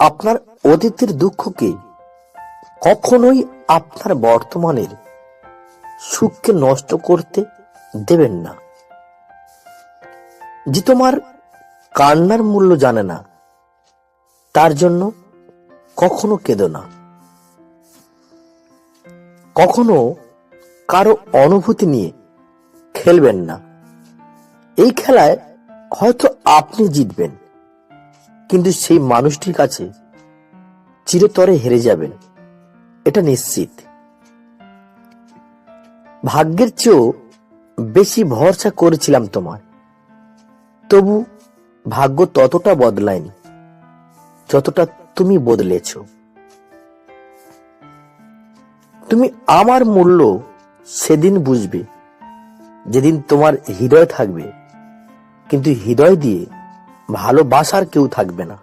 আপনার অতীতের দুঃখকে কখনোই আপনার বর্তমানের সুখকে নষ্ট করতে দেবেন না। যে তোমার কান্নার মূল্য জানে না, তার জন্য কখনো কেঁদো না। কখনো কারও অনুভূতি নিয়ে খেলবেন না। এই খেলায় হয়তো আপনি জিতবেন। কিন্তু সেই মানুষটির কাছে চিরতরে হেরে যাবেন। এটা নিশ্চিত। ভাগ্যের চেয়েও বেশি ভরসা করেছিলাম তোমার তবু ভাগ্য ততটা বদলায়নি, যতটা তুমি বদলেছ। তুমি আমার মূল্য সেদিন বুঝবে, যেদিন তোমার হৃদয় থাকবে। কিন্তু হৃদয় দিয়ে ভালোবাসার কেউ থাকবে না।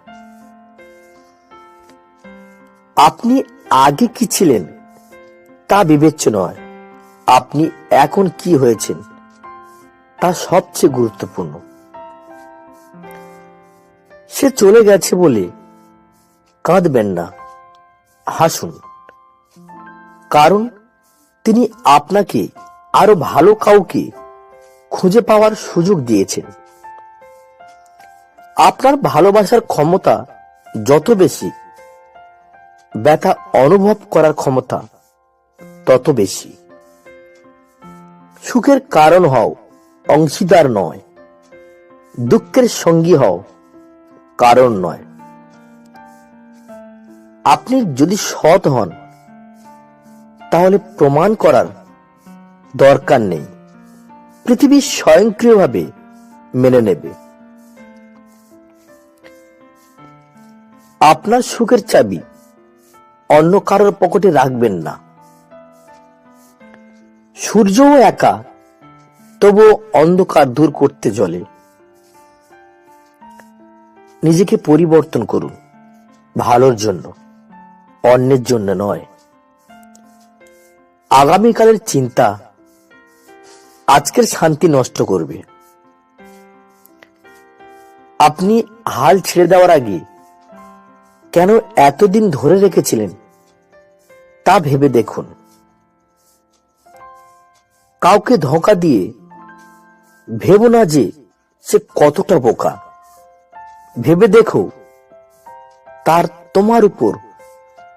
আপনি আগে কি ছিলেন তা বিবেচ্য নয়। আপনি এখন কি হয়েছেন তা সবচেয়ে গুরুত্বপূর্ণ। সে চলে গেছে বলে কাঁদবেন না, হাসুন। কারণ তিনি আপনাকে আরও ভালো কাউকে খুঁজে পাওয়ার সুযোগ দিয়েছেন। আপনার ভালোবাসার ক্ষমতা যত বেশি, ব্যথা অনুভব করার ক্ষমতা তত বেশি। সুখের কারণ হও, অংশীদার নয়। দুঃখের সঙ্গী হও, কারণ নয়। আপনি যদি সৎ হন, তাহলে প্রমাণ করার দরকার নেই। পৃথিবী স্বয়ংক্রিয়ভাবে মেনে নেবে। আপনার সুখের চাবি অন্য কারোর পকেটে রাখবেন না। সূর্যও একা, তবুও অন্ধকার দূর করতে চলে নিজেকে পরিবর্তন করুন, ভালোর জন্য, অন্যের জন্য নয়। আগামীকালের চিন্তা আজকের শান্তি নষ্ট করবে। আপনি হাল ছেড়ে দেওয়ার আগে কেন এতদিন ধরে রেখেছিলেন? তা ভেবে দেখুন। কাউকে ধোঁকা দিয়ে ভেবো না যে সে কতটা বোকা। ভেবে দেখো, তার তোমার উপর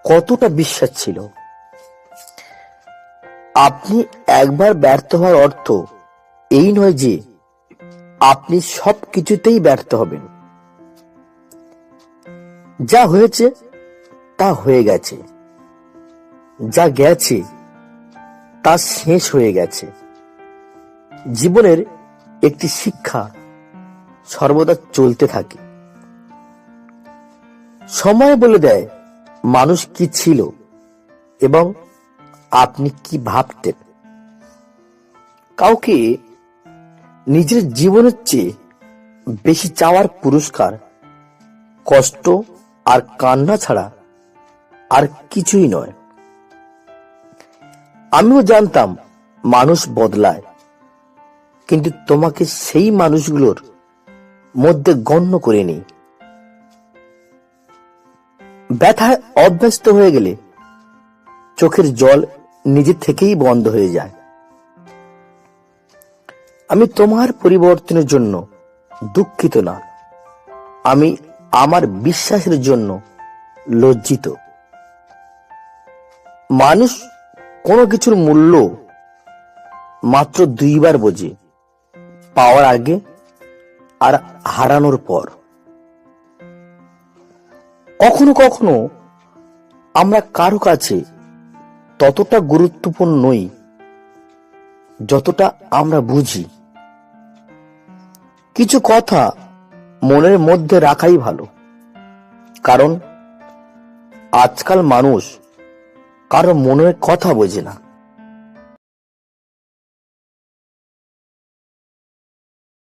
কতটা বিশ্বাস ছিল। আপনি একবার ব্যর্থ হওয়ার অর্থ এই নয় যে আপনি সব কিছুতেই ব্যর্থ হবেন। যা হয়েছে তা হয়ে গেছে। যা গেছে তা শেষ হয়ে গেছে। জীবনের একটি শিক্ষা সর্বদা চলতে থাকে। সময় বলে দেয় মানুষ কি ছিল এবং আপনি কি ভাবতেন। কাউকে নিজের জীবনের চেয়ে বেশি চাওয়ার পুরস্কার, কষ্ট আর কান্না ছাড়া আর কিছুই নয়। আমিও জানতাম মানুষ বদলায়, কিন্তু তোমাকে সেই মানুষগুলোর মধ্যে গণ্য করে নেই ব্যথায় অভ্যস্ত হয়ে গেলে চোখের জল নিজে থেকেই বন্ধ হয়ে যায়। আমি তোমার পরিবর্তনের জন্য দুঃখিত না। আমি আমার বিশ্বাসের জন্য লজ্জিত। মানুষ কোনো কিছুর মূল্য মাত্র দুইবার বোঝে, পাওয়ার আগে আর হারানোর পর। কখনো কখনো আমরা কারও কাছে ততটা গুরুত্বপূর্ণ নই যতটা আমরা বুঝি। কিছু কথা মনের মধ্যে রাখাই ভালো। কারণ আজকাল মানুষ কারও মনের কথা বোঝে না।